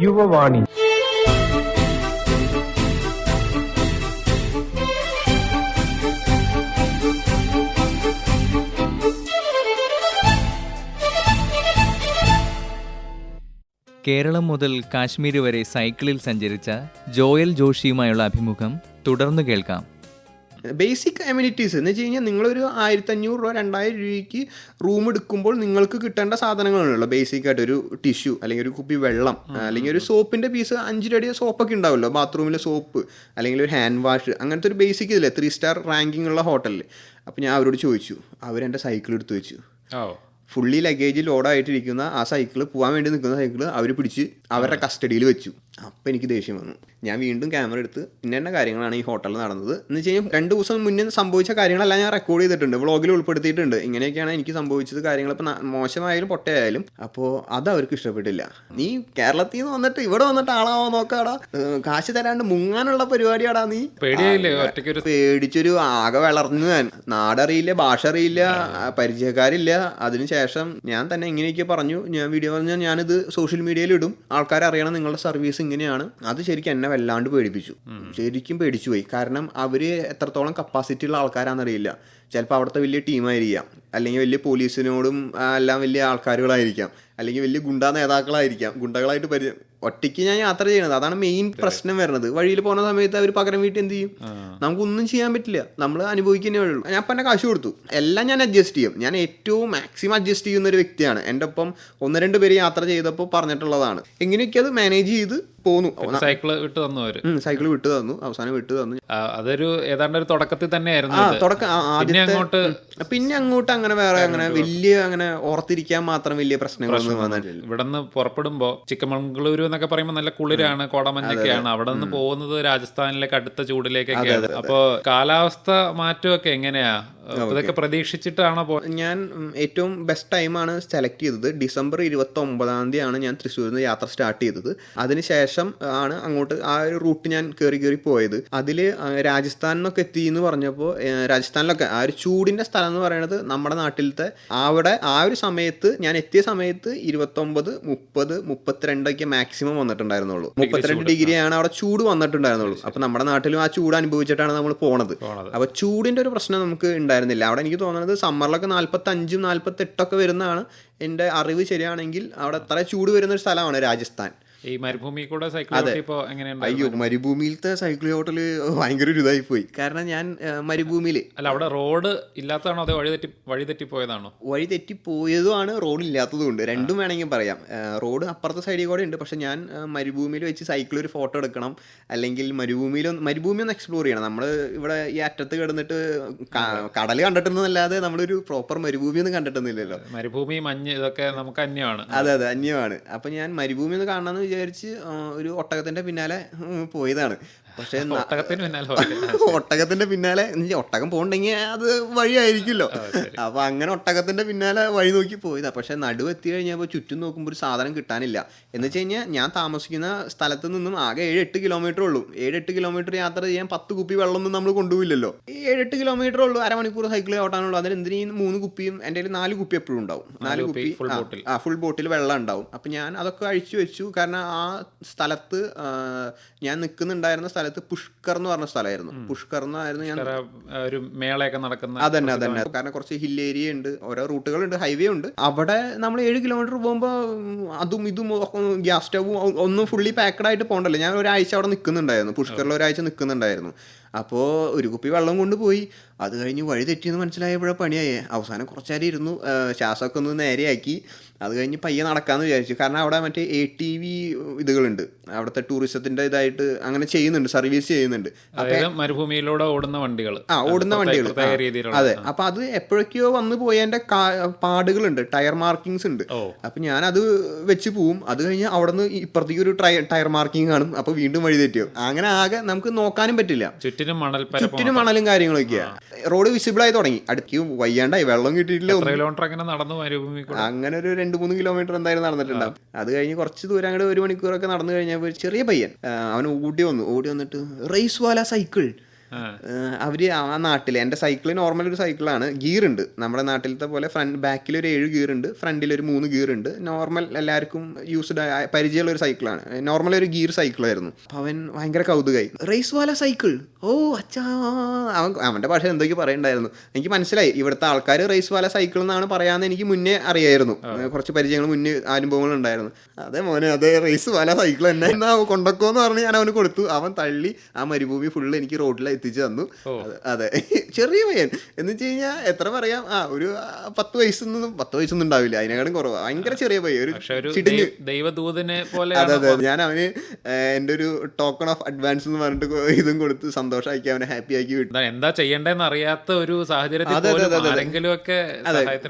യുവവാണി. കേരളം മുതൽ കാശ്മീർ വരെ സൈക്കിളിൽ സഞ്ചരിച്ച ജോയൽ ജോഷിയുമായുള്ള അഭിമുഖം തുടർന്ന് കേൾക്കാം. ബേസിക് അമ്യൂണിറ്റീസ് എന്ന് വെച്ച് കഴിഞ്ഞാൽ നിങ്ങളൊരു ആയിരത്തി അഞ്ഞൂറ് രൂപ രണ്ടായിരം രൂപയ്ക്ക് റൂം എടുക്കുമ്പോൾ നിങ്ങൾക്ക് കിട്ടേണ്ട സാധനങ്ങളാണല്ലോ. ബേസിക് ആയിട്ട് ഒരു ടിഷ്യൂ അല്ലെങ്കിൽ ഒരു കുപ്പി വെള്ളം അല്ലെങ്കിൽ ഒരു സോപ്പിന്റെ പീസ് അഞ്ച് രൂപ സോപ്പൊക്കെ ഉണ്ടാവുമല്ലോ. ബാത്റൂമിലെ സോപ്പ് അല്ലെങ്കിൽ ഒരു ഹാൻഡ് വാഷ് അങ്ങനത്തെ ഒരു ബേസിക് ഇതില്ലേ? ത്രീ സ്റ്റാർ റാങ്കിങ് ഉള്ള ഹോട്ടലിൽ അപ്പോൾ ഞാൻ അവരോട് ചോദിച്ചു. അവരെന്റെ സൈക്കിൾ എടുത്ത് വെച്ചു. ഫുള്ളി ലഗേജ് ലോഡായിട്ടിരിക്കുന്ന ആ സൈക്കിൾ പോകാൻ വേണ്ടി നിൽക്കുന്ന സൈക്കിൾ അവർ പിടിച്ച് അവരുടെ കസ്റ്റഡിയിൽ വെച്ചു. അപ്പം എനിക്ക് ദേഷ്യം വന്നു. ഞാൻ വീണ്ടും ക്യാമറ എടുത്ത് ഇന്ന ഇന്ന കാര്യങ്ങളാണ് ഈ ഹോട്ടലിൽ നടന്നത്. എന്ന് വെച്ച് കഴിഞ്ഞാൽ രണ്ട് ദിവസം മുന്നേ സംഭവിച്ച കാര്യങ്ങളെല്ലാം ഞാൻ റെക്കോർഡ് ചെയ്തിട്ടുണ്ട്. വ്ളോഗിൽ ഉൾപ്പെടുത്തിയിട്ടുണ്ട്. ഇങ്ങനെയൊക്കെയാണ് എനിക്ക് സംഭവിച്ചത് കാര്യങ്ങൾ ഇപ്പം മോശമായാലും പൊട്ടയായാലും. അപ്പോൾ അത് അവർക്ക് ഇഷ്ടപ്പെട്ടില്ല. നീ കേരളത്തിൽ നിന്ന് വന്നിട്ട് ഇവിടെ വന്നിട്ട് ആളാവോ നോക്കാടാ. കാശ് തരാണ്ട് മുങ്ങാനുള്ള പരിപാടിയാടാ നീ. പേടിച്ചൊരു ആകെ വളർന്നു ഞാൻ. നാടറിയില്ല ഭാഷ അറിയില്ല പരിചയക്കാരില്ല. അതിനുശേഷം ഞാൻ തന്നെ ഇങ്ങനെയൊക്കെ പറഞ്ഞു. ഞാൻ വീഡിയോ പറഞ്ഞാൽ ഞാനിത് സോഷ്യൽ മീഡിയയിൽ ഇടും. ആൾക്കാർ അറിയണം നിങ്ങളുടെ സർവീസ് ഇങ്ങനെയാണ്. അത് ശരിക്കും എന്നെ വല്ലാണ്ട് പേടിപ്പിച്ചു. ശരിക്കും പേടിച്ചു പോയി. കാരണം അവർ എത്രത്തോളം കപ്പാസിറ്റി ഉള്ള ആൾക്കാരാണെന്നറിയില്ല. ചിലപ്പോൾ അവിടുത്തെ വലിയ ടീമായിരിക്കാം അല്ലെങ്കിൽ വലിയ പോലീസിനോടും എല്ലാം വലിയ ആൾക്കാരുകളായിരിക്കാം. അല്ലെങ്കിൽ വലിയ ഗുണ്ടാ നേതാക്കളായിരിക്കാം. ഗുണ്ടകളായിട്ട് പരി ഒറ്റയ്ക്ക് ഞാൻ യാത്ര ചെയ്യണത് അതാണ് മെയിൻ പ്രശ്നം വരുന്നത്. വഴിയിൽ പോകുന്ന സമയത്ത് അവർ പകരം വീട്ടിൽ എന്ത് ചെയ്യും? നമുക്കൊന്നും ചെയ്യാൻ പറ്റില്ല. നമ്മൾ അനുഭവിക്കുന്നേ ഉള്ളൂ. ഞാൻ അപ്പം എന്റെ കാശ് കൊടുത്തു. എല്ലാം ഞാൻ അഡ്ജസ്റ്റ് ചെയ്യും. ഞാൻ ഏറ്റവും മാക്സിമം അഡ്ജസ്റ്റ് ചെയ്യുന്ന ഒരു വ്യക്തിയാണ്. എന്റെ ഒപ്പം ഒന്ന് രണ്ട് പേര് യാത്ര ചെയ്തപ്പോൾ പറഞ്ഞിട്ടുള്ളതാണ്. എങ്ങനെയൊക്കെ അത് മാനേജ് ചെയ്ത് പോന്നു. സൈക്കിൾ വിട്ടു തന്നു അവർ. സൈക്കിൾ വിട്ടു തന്നു. അവസാനം വിട്ടു തന്നു. അതൊരു ഏതാണ്ട് ഒരു തുടക്കത്തിൽ തന്നെ ആയിരുന്നു ഇത്. തുടക്കം അങ്ങോട്ട് പിന്നെ അങ്ങോട്ട് അങ്ങനെ വേറെ അങ്ങനെ വലിയ അങ്ങനെ ഓർത്തിരിക്കാൻ മാത്രം വലിയ പ്രശ്നങ്ങളൊന്നും വന്നിട്ടില്ല. നിന്ന് പുറപ്പെടുമ്പോ ചിക്കമംഗളൂരു എന്നൊക്കെ പറയുമ്പോൾ നല്ല കുളിരാണ് കോടമഞ്ഞൊക്കെയാണ്. അവിടെ നിന്ന് പോകുന്നത് രാജസ്ഥാനിലേക്ക് അടുത്ത ചൂടിലേക്കൊക്കെയാണ്. അപ്പോ കാലാവസ്ഥ മാറ്റമൊക്കെ എങ്ങനെയാ? ഇതൊക്കെ പ്രതീക്ഷിച്ചിട്ടാണോ ഞാൻ ഏറ്റവും ബെസ്റ്റ് ടൈമാണ് സെലക്ട് ചെയ്തത്. ഡിസംബർ ഇരുപത്തി ഒമ്പതാം തീയതിയാണ് ഞാൻ തൃശ്ശൂരിൽ നിന്ന് യാത്ര സ്റ്റാർട്ട് ചെയ്തത്. അതിനുശേഷം ആണ് അങ്ങോട്ട് ആ ഒരു റൂട്ട് ഞാൻ കയറി കയറി പോയത്. അതിൽ രാജസ്ഥാനിന്നൊക്കെ എത്തി എന്ന് പറഞ്ഞപ്പോൾ രാജസ്ഥാനിലൊക്കെ ആ ഒരു ചൂടിന്റെ സ്ഥലം എന്ന് പറയുന്നത് നമ്മുടെ നാട്ടിലത്തെ അവിടെ ആ ഒരു സമയത്ത് ഞാൻ എത്തിയ സമയത്ത് ഇരുപത്തൊമ്പത് മുപ്പത് മുപ്പത്തിരണ്ടൊക്കെ മാക്സിമം വന്നിട്ടുണ്ടായിരുന്നുള്ളൂ. മുപ്പത്തിരണ്ട് ഡിഗ്രിയാണ് അവിടെ ചൂട് വന്നിട്ടുണ്ടായിരുന്നുള്ളൂ. അപ്പോൾ നമ്മുടെ നാട്ടിലും ആ ചൂട് അനുഭവിച്ചിട്ടാണ് നമ്മൾ പോണത്. പോണത്. അപ്പോൾ ചൂടിന്റെ ഒരു പ്രശ്നം നമുക്ക് ഉണ്ടായിരുന്നില്ല. അവിടെ എനിക്ക് തോന്നുന്നത് സമ്മറിലൊക്കെ നാൽപ്പത്തഞ്ചും നാൽപ്പത്തെട്ടൊക്കെ വരുന്നതാണ് എന്റെ അറിവ് ശരിയാണെങ്കിൽ അവിടെ അത്ര ചൂട് വരുന്ന ഒരു സ്ഥലമാണ് രാജസ്ഥാൻ. ഈ മരുഭൂമി കൂടെ സൈക്കിൾ അയ്യോ മരുഭൂമിയിലത്തെ സൈക്കിൾ ഹോട്ടൽ ഭയങ്കര ഒരു ഇതായി പോയി. കാരണം ഞാൻ മരുഭൂമിയിൽ അല്ല അവിടെ റോഡ് ഇല്ലാത്തതാണോ അതോ വഴിതെറ്റി തെറ്റി വഴി തെറ്റി പോയതാണോ വഴി തെറ്റിപ്പോയതുമാണ് റോഡ് ഇല്ലാത്തതും ഉണ്ട് രണ്ടും വേണമെങ്കിൽ പറയാം. റോഡ് അപ്പുറത്തെ സൈഡിൽ കൂടെ ഉണ്ട്. പക്ഷെ ഞാൻ മരുഭൂമിയിൽ വെച്ച് സൈക്കിൾ ഒരു ഫോട്ടോ എടുക്കണം. അല്ലെങ്കിൽ മരുഭൂമിയിൽ മരുഭൂമി ഒന്ന് എക്സ്പ്ലോർ ചെയ്യണം. നമ്മൾ ഇവിടെ ഈ അറ്റത്ത് കിടന്നിട്ട് കടൽ കണ്ടിട്ടുണ്ടെന്നല്ലാതെ നമ്മളൊരു പ്രോപ്പർ മരുഭൂമി ഒന്നും കണ്ടിട്ടൊന്നുമില്ലല്ലോ. മരുഭൂമി മഞ്ഞ് ഇതൊക്കെ നമുക്ക് അന്യമാണ്. അതെ അതെ അന്യമാണ്. അപ്പൊ ഞാൻ മരുഭൂമി ഒന്ന് കാണണമെന്ന് വിചാരിച്ച് ഒരു ഒട്ടകത്തിന്റെ പിന്നാലെ പോയതാണ്. പക്ഷേ. ഒട്ടകത്തിന്റെ പിന്നാലെ ഒട്ടകം പോകണ്ടെങ്കിൽ അത് വഴിയായിരിക്കുമല്ലോ. അപ്പൊ അങ്ങനെ ഒട്ടകത്തിന്റെ പിന്നാലെ വഴി നോക്കി പോയതാ. പക്ഷെ നടുവ് എത്തി കഴിഞ്ഞപ്പോൾ ചുറ്റും നോക്കുമ്പോൾ ഒരു സാധനം കിട്ടാനില്ല. എന്ന് വെച്ച് കഴിഞ്ഞാൽ ഞാൻ താമസിക്കുന്ന സ്ഥലത്ത് നിന്നും ആകെ ഏഴ് എട്ട് കിലോമീറ്റർ ഉള്ളൂ. ഏഴ് എട്ട് കിലോമീറ്റർ യാത്ര ചെയ്യാൻ പത്ത് കുപ്പി വെള്ളമൊന്നും നമ്മൾ കൊണ്ടുപോയില്ലല്ലോ ഏഴ് എട്ട് കിലോമീറ്റർ ഉള്ളൂ അരമണിക്കൂർ സൈക്കിൾ ഓട്ടാനുള്ളൂ അതിന് എന്തിനും മൂന്ന് കുപ്പിയും എന്റെ കയ്യിൽ നാല് കുപ്പി എപ്പോഴും ഉണ്ടാവും. നാല് കുപ്പി ആ, ഫുൾ ബോട്ടിൽ വെള്ളം ഉണ്ടാവും. അപ്പം ഞാൻ അതൊക്കെ അഴിച്ചു വെച്ചു. കാരണം ആ സ്ഥലത്ത് ഞാൻ നിൽക്കുന്നുണ്ടായിരുന്ന സ്ഥലത്ത് പുഷ്കർ എന്ന് പറഞ്ഞ സ്ഥലമായിരുന്നു. പുഷ്കർ എന്നായിരുന്നു ഞാൻ ഒരു മേളയൊക്കെ നടക്കുന്ന അതന്നെ അതന്നെ. കാരണം കുറച്ച് ഹിൽ ഏരിയ ഉണ്ട് ഓരോ റൂട്ടുകളുണ്ട് ഹൈവേ ഉണ്ട്. അവിടെ നമ്മൾ ഏഴ് കിലോമീറ്റർ പോകുമ്പോൾ അതും ഇതും ഗ്യാസ് സ്റ്റവും ഒന്നും ഫുള്ളി പാക്കഡ് ആയിട്ട് പോകണ്ടല്ലോ. ഞാൻ ഒരാഴ്ച അവിടെ നിൽക്കുന്നുണ്ടായിരുന്നു പുഷ്കറിൽ ഒരാഴ്ച നിൽക്കുന്നുണ്ടായിരുന്നു അപ്പോൾ ഒരു കുപ്പി വെള്ളം കൊണ്ടുപോയി. അത് കഴിഞ്ഞ് വഴി തെറ്റിയെന്ന് മനസ്സിലായപ്പോഴാണ് പണിയായേ. അവസാനം കുറച്ചേരം ഇരുന്നു. ശ്വാസമൊക്കെ ഒന്ന് നേരെയാക്കി. അത് കഴിഞ്ഞ് പയ്യെ നടക്കാമെന്ന് വിചാരിച്ചു. കാരണം അവിടെ മറ്റേ എ ടി വി ഇതുകളുണ്ട്. അവിടുത്തെ ടൂറിസത്തിന്റെ ഇതായിട്ട് അങ്ങനെ ചെയ്യുന്നുണ്ട്. സർവീസ് ചെയ്യുന്നുണ്ട്. മരുഭൂമിയിലൂടെ ഓടുന്ന വണ്ടികൾ ആ ഓടുന്ന വണ്ടികൾ അതെ. അപ്പൊ അത് എപ്പോഴൊക്കെയോ വന്ന് പോയതിന്റെ കാ- പാടുകളുണ്ട്. ടയർ മാർക്കിങ്സ് ഉണ്ട്. അപ്പം അത് വെച്ച് പോവും. അത് കഴിഞ്ഞ് അവിടെ നിന്ന് ഇപ്പുറത്തേക്ക് ഒരു ടയർ മാർക്കിംഗ് കാണും. അപ്പോൾ വീണ്ടും വഴി തെറ്റിയോ. അങ്ങനെ ആകെ നമുക്ക് നോക്കാനും പറ്റില്ല. ചുറ്റിനും മണൽ ചുറ്റിനും മണലും കാര്യങ്ങളൊക്കെയാ റോഡ് വിസിബിൾ ആയി തുടങ്ങി. അടുത്ത് വയ്യാണ്ടായി. വെള്ളം കിട്ടിയിട്ടില്ല. കിലോമീറ്റർ അങ്ങനെ നടന്നു മരുഭൂമി അങ്ങനെ ഒരു രണ്ട് മൂന്ന് കിലോമീറ്റർ എന്തായാലും നടന്നിട്ടുണ്ടാവും. അത് കഴിഞ്ഞ് കുറച്ച് ദൂരം അങ്ങോട്ട് ഒരു മണിക്കൂറൊക്കെ നടന്നു കഴിഞ്ഞപ്പോൾ ചെറിയ പയ്യൻ അവന് അവൻ ഓടി വന്നു. ഓടി വന്നിട്ട് റേസ് വാല സൈക്കിൾ. അവർ ആ നാട്ടിൽ എന്റെ സൈക്കിൾ നോർമൽ ഒരു സൈക്കിളാണ് ഗിയർ ഉണ്ട്. നമ്മുടെ നാട്ടിലത്തെ പോലെ ഫ്രണ്ട് ബാക്കിൽ ഒരു ഏഴ് ഗിയർ ഉണ്ട്. ഫ്രണ്ടിൽ ഒരു മൂന്ന് ഗിയർ ഉണ്ട്. നോർമൽ എല്ലാവർക്കും യൂസ്ഡ് പരിചയമുള്ള ഒരു സൈക്കിളാണ് നോർമൽ ഒരു ഗിയർ സൈക്കിളായിരുന്നു അപ്പോൾ അവൻ ഭയങ്കര കൗതുകായി റേസ് വാല സൈക്കിൾ ഓ അച്ഛാ. അവൻ അവന്റെ ഭാഷ എന്തൊക്കെ പറയണ്ടായിരുന്നു. എനിക്ക് മനസ്സിലായി. ഇവിടുത്തെ ആൾക്കാർ റേസ് വാല സൈക്കിൾ എന്നാണ് പറയാമെന്ന് എനിക്ക് മുന്നേ അറിയായിരുന്നു. കുറച്ച് പരിചയങ്ങൾ മുന്നേ അനുഭവങ്ങൾ ഉണ്ടായിരുന്നു. അതെ മോനെ അതെ റേസ് വാല സൈക്കിൾ തന്നെ എന്നാ കൊണ്ടക്കോന്ന് പറഞ്ഞ് ഞാൻ അവന് കൊടുത്തു. അവൻ തള്ളി. ആ മരുഭൂമി ഫുള്ള് എനിക്ക് റോഡിൽ എത്തിച്ചു തന്നു. അതെ ചെറിയ പയ്യൻ. എന്ന് വെച്ച് കഴിഞ്ഞാൽ എത്ര പറയാം? ആ ഒരു പത്ത് വയസ്സൊന്നും പത്ത് വയസ്സൊന്നും ഉണ്ടാവില്ല. അതിനേക്കാളും കുറവ്. ഭയങ്കര ചെറിയ പയ്യൻ. ഒരു ചിടിഞ്ഞ്. ദൈവദൂതനെ പോലെ അതെ അതെ. ഞാൻ അവന് എന്റെ എന്റെ ഒരു ടോക്കൺ ഓഫ് അഡ്വാൻസ് എന്ന് പറഞ്ഞിട്ട് ഇതും കൊടുത്ത് സന്തോഷമാക്കി അവനെ ഹാപ്പി ആക്കി വിട്ടു. എന്താ- ചെയ്യണ്ടെന്ന് അറിയാത്ത ഒരു സാഹചര്യത്തിൽ. ആരെങ്കിലും ഒക്കെ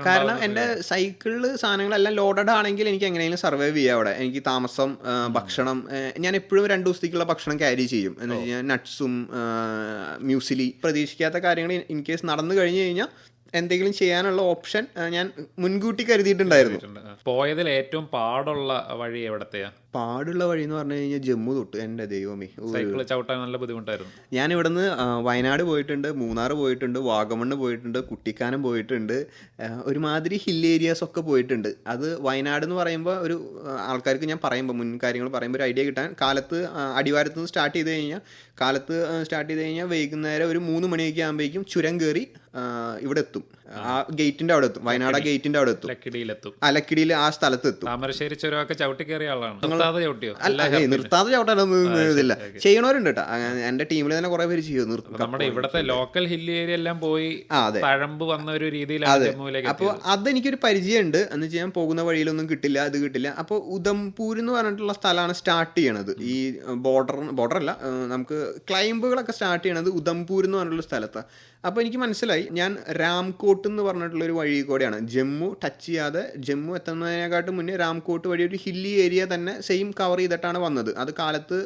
കാരണം എന്റെ സൈക്കിളിൽ സാധനങ്ങളെല്ലാം ലോഡഡ് ആണെങ്കിൽ എനിക്ക് എങ്ങനെയെങ്കിലും സർവൈവ് ചെയ്യാം അവിടെ. എനിക്ക് താമസം ഭക്ഷണം ഞാൻ എപ്പോഴും രണ്ട് ദിവസത്തേക്കുള്ള ഭക്ഷണം ക്യാരി ചെയ്യും. എന്ന് വെച്ചാൽ നട്ട്സും മ്യൂസിലി പ്രതീക്ഷിക്കാത്ത കാര്യങ്ങൾ ഇൻ കേസ് നടന്നു കഴിഞ്ഞു കഴിഞ്ഞാൽ എന്തെങ്കിലും ചെയ്യാനുള്ള ഓപ്ഷൻ ഞാൻ മുൻകൂട്ടി കരുതിയിട്ടുണ്ടായിരുന്നു. പോയതിൽ ഏറ്റവും പാടുള്ള വഴി എവിടത്തെയാ? പാടുള്ള വഴി എന്ന് പറഞ്ഞു കഴിഞ്ഞാൽ ജമ്മു തൊട്ട് എന്റെ ദൈവമേ സൈക്കിൾ ചവിട്ടാൻ നല്ല ബുദ്ധിമുട്ടായിരുന്നു. ഞാൻ ഇവിടുന്ന് വയനാട് പോയിട്ടുണ്ട് മൂന്നാർ പോയിട്ടുണ്ട് വാഗമണ്ണ് പോയിട്ടുണ്ട് കുട്ടിക്കാനം പോയിട്ടുണ്ട് ഒരുമാതിരി ഹിൽ ഏരിയാസ് ഒക്കെ പോയിട്ടുണ്ട്. അത് വയനാട് എന്ന് പറയുമ്പോൾ ഒരു ആൾക്കാർക്ക് ഞാൻ പറയുമ്പോൾ മുൻ കാര്യങ്ങൾ പറയുമ്പോൾ ഒരു ഐഡിയ കിട്ടാൻ കാലത്ത് ആ, അടിവാരത്ത് നിന്ന് സ്റ്റാർട്ട് ചെയ്ത് കഴിഞ്ഞാൽ കാലത്ത് സ്റ്റാർട്ട് ചെയ്ത് കഴിഞ്ഞാൽ വൈകുന്നേരം ഒരു മൂന്ന് മണിയൊക്കെ ആകുമ്പോഴേക്കും ചുരം കയറി ഇവിടെ എത്തും ആ ഗേറ്റിന്റെ അവിടെ എത്തും വയനാട് ഗേറ്റിന്റെ അവിടെ എത്തും ലക്കിടിയിലെത്തും അലക്കിടിയിൽ ആ സ്ഥലത്ത് എത്തും താമരശ്ശേരി ചുരമൊക്കെ ചവിട്ടി കയറിയ ആളാണ് നിർത്താതെ ചവിട്ടാനൊന്നും ഇതില്ല. ചെയ്യണവരുണ്ട് കേട്ടോ എന്റെ ടീമിൽ തന്നെ കുറെ പേര് ചെയ്യും. നമ്മുടെ ഇവിടത്തെ ലോക്കൽ ഹിൽ ഏരിയ എല്ലാം പോയി പഴമ്പ് തഴമ്പ് വന്ന ഒരു രീതിയിലാണ് അപ്പോൾ അതെനിക്കൊരു പരിചയമുണ്ട്. എന്ന് വെച്ചാൽ പോകുന്ന വഴിയിലൊന്നും കിട്ടില്ല അത് കിട്ടില്ല. അപ്പോൾ ഉദംപൂർ എന്ന് പറഞ്ഞിട്ടുള്ള സ്ഥലമാണ് സ്റ്റാർട്ട് ചെയ്യണത്. ഈ ബോർഡർ ബോർഡർ അല്ല നമുക്ക് ക്ലൈംബുകളൊക്കെ സ്റ്റാർട്ട് ചെയ്യണത് ഉദംപൂർ എന്ന് പറഞ്ഞിട്ടുള്ള സ്ഥലത്താണ് അപ്പോൾ എനിക്ക് മനസ്സിലായി. ഞാൻ രാംകോട്ട് എന്ന് പറഞ്ഞിട്ടുള്ള ഒരു വഴി കൂടെയാണ്. ജമ്മു ടച്ച് ചെയ്യാതെ ജമ്മു എത്തുന്നതിനെക്കാട്ടും മുന്നേ രാംകോട്ട് വഴി ഒരു ഹില്ലി ഏരിയ തന്നെ സെയിം കവർ ചെയ്തിട്ടാണ് വന്നത്. അത് കാലത്ത്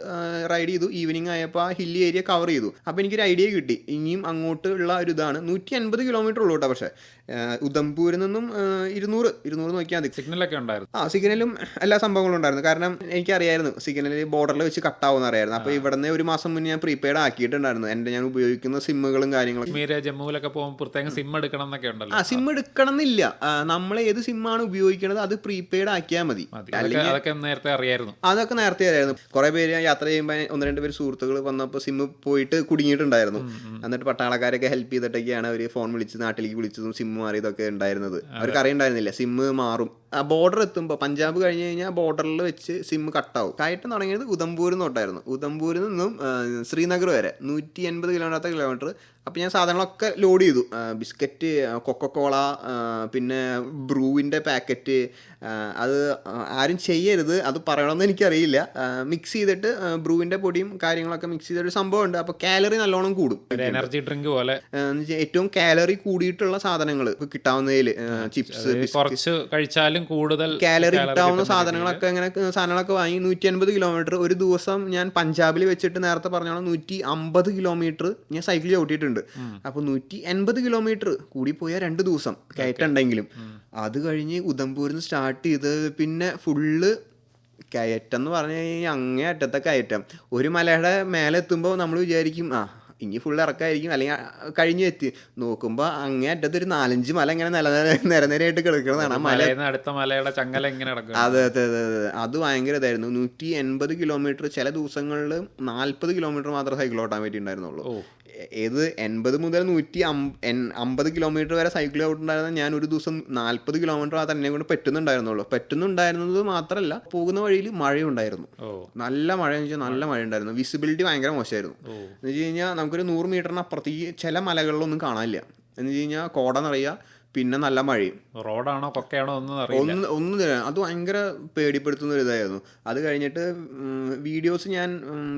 റൈഡ് ചെയ്തു. ഈവനിങ് ആയപ്പോൾ ആ ഹില്ലി ഏരിയ കവർ ചെയ്തു. അപ്പോൾ എനിക്കൊരു ഐഡിയ കിട്ടി. ഇനിയും അങ്ങോട്ട് ഉള്ള ഒരു ഇതാണ്. നൂറ്റി അൻപത് കിലോമീറ്റർ ഉള്ളൂ കേട്ടോ പക്ഷേ. ഉദംപൂരിൽ നിന്നും ഇരുന്നൂറ്. ഇരുന്നൂറ് നോക്കിയാൽ മതി. സിഗ്നലൊക്കെ ഉണ്ടായിരുന്നു. ആ സിഗ്നലും എല്ലാ സംഭവങ്ങളും ഉണ്ടായിരുന്നു. കാരണം എനിക്കറിയായിരുന്നു സിഗ്നലിൽ ബോർഡറിൽ വെച്ച് കട്ടാവുമെന്ന് അറിയായിരുന്നു. അപ്പോൾ ഇവിടുന്ന് ഒരു മാസം മുന്നേ ഞാൻ പ്രീപെയ്ഡ് ആക്കിയിട്ടുണ്ടായിരുന്നു. എന്റെ ഞാൻ ഉപയോഗിക്കുന്ന സിമ്മുകളും കാര്യങ്ങളും. കാശ്മീര് ജമ്മുവിലൊക്കെ പോകുമ്പോൾ പ്രത്യേകം സിം എടുക്കണം എന്നൊക്കെ ഉണ്ടല്ലോ. ആ സിം എടുക്കണം എന്നില്ല നമ്മൾ ഏത് സിമ്മാണ് ഉപയോഗിക്കുന്നത് അത് പ്രീപെയ്ഡ് ആക്കിയാൽ മതി. അതൊക്കെ നേരത്തെ അറിയായിരുന്നു. അതൊക്കെ നേരത്തെ അറിയായിരുന്നു. കുറെ പേര് യാത്ര ചെയ്യുമ്പോൾ ഒന്ന് രണ്ട് പേര് സുഹൃത്തുക്കൾ വന്നപ്പോൾ സിം പോയിട്ട് കുടുങ്ങിയിട്ടുണ്ടായിരുന്നു. എന്നിട്ട് പട്ടാളക്കാരൊക്കെ ഹെൽപ്പ് ചെയ്തിട്ടൊക്കെയാണ് അവർ ഫോൺ വിളിച്ച് നാട്ടിലേക്ക് വിളിച്ചതും സിം മാറിയതൊക്കെ ഉണ്ടായിരുന്നത്. അവർക്ക് അറിയണ്ടായിരുന്നില്ല. സിം മാറും. ആ ബോർഡർ എത്തുമ്പോൾ പഞ്ചാബ് കഴിഞ്ഞ് കഴിഞ്ഞാൽ ബോർഡറിൽ വെച്ച് സിം കട്ടാവും കയറ്റം തുടങ്ങിയത് ഉദംപൂരിൽ നിന്ന് തൊട്ടായിരുന്നു. ഉദംപൂരിൽ നിന്നും ശ്രീനഗർ വരെ. നൂറ്റി എൺപത് കിലോമീറ്റർ കിലോമീറ്റർ അപ്പോൾ ഞാൻ സാധനങ്ങളൊക്കെ ലോഡ് ചെയ്തു. ബിസ്ക്കറ്റ് കൊക്കക്കോള പിന്നെ ബ്രൂവിന്റെ പാക്കറ്റ് അത് ആരും ചെയ്യരുത്. അത് പറയണമെന്ന് എനിക്കറിയില്ല. മിക്സ് ചെയ്തിട്ട് ബ്രൂവിന്റെ ബ്രൂവിന്റെ പൊടിയും കാര്യങ്ങളൊക്കെ മിക്സ് ചെയ്തൊരു സംഭവമുണ്ട്. അപ്പോൾ കാലറി നല്ലോണം കൂടും. എനർജി ഡ്രിങ്ക് പോലെ. ഏറ്റവും കാലറി കൂടിയിട്ടുള്ള സാധനങ്ങൾ കിട്ടാവുന്നതിൽ ചിപ്സ് കുറച്ച് കഴിച്ചാലും കൂടുതൽ കാലറി കിട്ടാവുന്ന സാധനങ്ങളൊക്കെ അങ്ങനെ സാധനങ്ങളൊക്കെ വാങ്ങി നൂറ്റി അൻപത് കിലോമീറ്റർ ഒരു ദിവസം ഞാൻ പഞ്ചാബിൽ വെച്ചിട്ട് നേരത്തെ പറഞ്ഞോളാം നൂറ്റി അമ്പത് കിലോമീറ്റർ ഞാൻ സൈക്കിൾ ചവിട്ടിയിട്ടുണ്ട്. അപ്പോൾ നൂറ്റി എൺപത് കിലോമീറ്റർ കൂടി പോയാൽ രണ്ട് ദിവസം കയറ്റുണ്ടെങ്കിലും. അത് കഴിഞ്ഞ് ഉദംപൂരിൽ നിന്ന് സ്റ്റാർട്ട് ചെയ്ത് പിന്നെ ഫുള്ള് കയറ്റം എന്ന് പറഞ്ഞു കഴിഞ്ഞാൽ അങ്ങേ അറ്റത്തെ കയറ്റം. ഒരു മലയുടെ മേലെ എത്തുമ്പോൾ നമ്മൾ വിചാരിക്കും ആ ഇനി ഫുൾ ഇറക്കായിരിക്കും. അല്ലെങ്കിൽ കഴിഞ്ഞു എത്തി. നോക്കുമ്പോൾ അങ്ങേ അറ്റത്ത് ഒരു നാലഞ്ച് മല ഇങ്ങനെ നില നിരനിരയായിട്ട് കിടക്കുന്നതാണ് ആ മല അടുത്ത മലയുടെ ചങ്ങല ഇങ്ങനെ നടക്കും അതെ അതെ അതെ അതെ. അത് ഭയങ്കര ഇതായിരുന്നു. നൂറ്റി എൺപത് കിലോമീറ്റർ ചില ദിവസങ്ങളിൽ നാൽപ്പത് കിലോമീറ്റർ മാത്രം സൈക്കിൾ ഓട്ടാൻ പറ്റിയിട്ടുണ്ടായിരുന്നുള്ളൂ. ഏത് എൺപത് മുതൽ നൂറ്റി അമ്പത് കിലോമീറ്റർ വരെ സൈക്കിൾ ഓട്ടുണ്ടായിരുന്ന ഞാൻ ഒരു ദിവസം നാൽപ്പത് കിലോമീറ്റർ ആ തന്നെ കൊണ്ട് പറ്റുന്നുണ്ടായിരുന്നുള്ളൂ. പറ്റുന്നുണ്ടായിരുന്നത് മാത്രമല്ല പോകുന്ന വഴിയിൽ മഴയുണ്ടായിരുന്നു. നല്ല മഴ എന്ന് വെച്ചാൽ നല്ല മഴ ഉണ്ടായിരുന്നു വിസിബിലിറ്റി ഭയങ്കര മോശമായിരുന്നു. എന്ന് വെച്ച് കഴിഞ്ഞാൽ നമുക്കൊരു നൂറ് മീറ്ററിന് ഈ ചില മലകളിലൊന്നും കാണാനില്ല. എന്ന് വെച്ച് കഴിഞ്ഞാൽ കോട നിറയുക പിന്നെ നല്ല മഴയും. റോഡാണോ കൊക്കയാണോ ഒന്നും അറിയില്ല. ഒന്ന് അത് ഭയങ്കര പേടിപ്പെടുത്തുന്ന ഒരു ഇതായിരുന്നു. അത് കഴിഞ്ഞിട്ട് വീഡിയോസ് ഞാൻ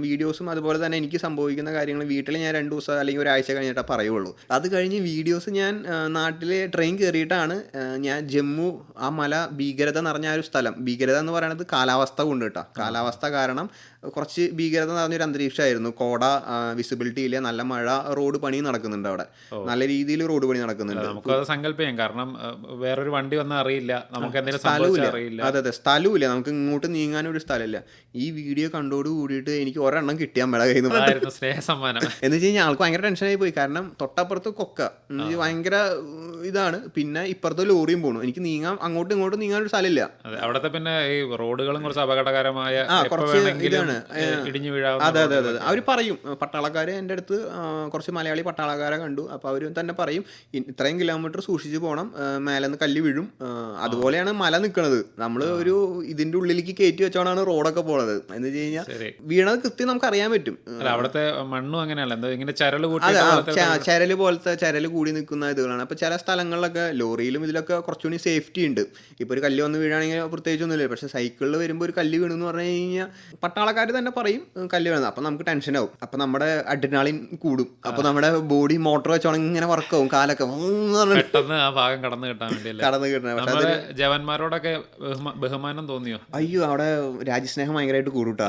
വീഡിയോസും അതുപോലെ തന്നെ എനിക്ക് സംഭവിക്കുന്ന കാര്യങ്ങൾ വീട്ടിൽ ഞാൻ രണ്ട് ദിവസം അല്ലെങ്കിൽ ഒരാഴ്ച കഴിഞ്ഞിട്ടേ പറയുള്ളൂ. അത് കഴിഞ്ഞ് വീഡിയോസ് ഞാൻ നാട്ടിലെ ട്രെയിൻ കയറിയിട്ടാണ് ഞാൻ ജമ്മു ആ മല ഭീകരത നിറഞ്ഞ ഒരു സ്ഥലം. ഭീകരത എന്ന് പറയുന്നത് കാലാവസ്ഥ കൊണ്ട് കേട്ടോ. കാലാവസ്ഥ കാരണം കുറച്ച് ഭീകരത നിറഞ്ഞൊരു അന്തരീക്ഷമായിരുന്നു. കോട വിസിബിലിറ്റി ഇല്ല. നല്ല മഴ റോഡ് പണി നടക്കുന്നുണ്ട് അവിടെ. നല്ല രീതിയിൽ റോഡ് പണി നടക്കുന്നുണ്ട്. നമുക്കത് ചെയ്യാം. കാരണം വേറൊരു വണ്ടി വന്നാൽ അറിയില്ല. നമുക്ക് എന്തെങ്കിലും സംഭവിച്ചാൽ അറിയില്ല. അതെ അതെ. സ്ഥലമില്ല നമുക്ക് ഇങ്ങോട്ട് നീങ്ങാനും ഒരു സ്ഥലമില്ല. ഈ വീഡിയോ കണ്ടോട് കൂടിയിട്ട് എനിക്ക് ഒരെണ്ണം കിട്ടിയാൽ മേള കയ്യിൽ നിന്ന്. സ്നേഹ സമ്മാനം എന്ന് വെച്ച് കഴിഞ്ഞാൽ ആൾക്ക് ഭയങ്കര ടെൻഷനായി പോയി. കാരണം തൊട്ടപ്പുറത്ത് കൊക്ക. ഭയങ്കര ഇതാണ്. പിന്നെ ഇപ്പുറത്തെ ലോറിയും പോണു. എനിക്ക് നീങ്ങാൻ അങ്ങോട്ടും ഇങ്ങോട്ടും നീങ്ങാൻ ഒരു സ്ഥലമില്ല. അവിടത്തെ പിന്നെ ഈ റോഡുകളും കുറച്ച് അപകടകരമായ കുറച്ച് ഇതാണ്. ഇടിഞ്ഞു വീഴാവുന്ന അതെ അതെ അതെ. അവർ പറയും. പട്ടാളക്കാർ എന്റെ അടുത്ത് കുറച്ച് മലയാളി പട്ടാളക്കാരെ കണ്ടു. അപ്പോൾ അവർ തന്നെ പറയും. "ഇ- ഇത്രയും കിലോമീറ്റർ സൂക്ഷിച്ച് പോകണം മേലെ നിന്ന് കല്ല് വീഴും. അതുപോലെയാണ് മല നിൽക്കുന്നത് നമ്മൾ ഒരു ഇതിന്റെ ഉള്ളിലേക്ക് കയറ്റി വെച്ചോണ്ടാണ് റോഡൊക്കെ പോണത്. എന്ന് വെച്ച് കഴിഞ്ഞാൽ വീണത് കൃത്യം നമുക്ക് അറിയാൻ പറ്റും അവിടുത്തെ മണ്ണും അങ്ങനെയല്ല. ഇങ്ങനെ ചരൽ അതെ കൂട്ടി ആ, ച- ചരൽ പോലത്തെ ചരൽ കൂടി നിൽക്കുന്ന ഇതുകളാണ്. അപ്പൊ ചില സ്ഥലങ്ങളിലൊക്കെ ലോറിയിലും ഇതിലൊക്കെ കുറച്ചുകൂടി സേഫ്റ്റി ഉണ്ട്. ഇപ്പൊ ഒരു കല്ല് വന്ന് വീഴാണെങ്കിൽ പ്രത്യേകിച്ച് ഒന്നുമില്ല. പക്ഷെ സൈക്കിളിൽ വരുമ്പോൾ ഒരു കല്ല് വീണെന്ന് പറഞ്ഞു കഴിഞ്ഞാൽ പട്ടാളക്കാർ തന്നെ പറയും കല്ല് വീണത്. അപ്പൊ നമുക്ക് ടെൻഷൻ ആവും. അപ്പൊ നമ്മുടെ അഡ്രിനാളിൻ കൂടും. അപ്പൊ നമ്മുടെ ബോഡി മോട്ടോർ വെച്ചോണെങ്കിൽ ഇങ്ങനെ വർക്കാവും കാലൊക്കെ. പെട്ടെന്ന് ആ ഭാഗം കടന്നു കിട്ടാൻ വേണ്ടി കടന്നു കിട്ടണം ജവാന്മാരോടൊക്കെ ബഹുമാനം തോന്നിയോ? അയ്യോ അവിടെ രാജ്യസ്നേഹം ഭയങ്കരമായിട്ട് കൂടുട്ടാ.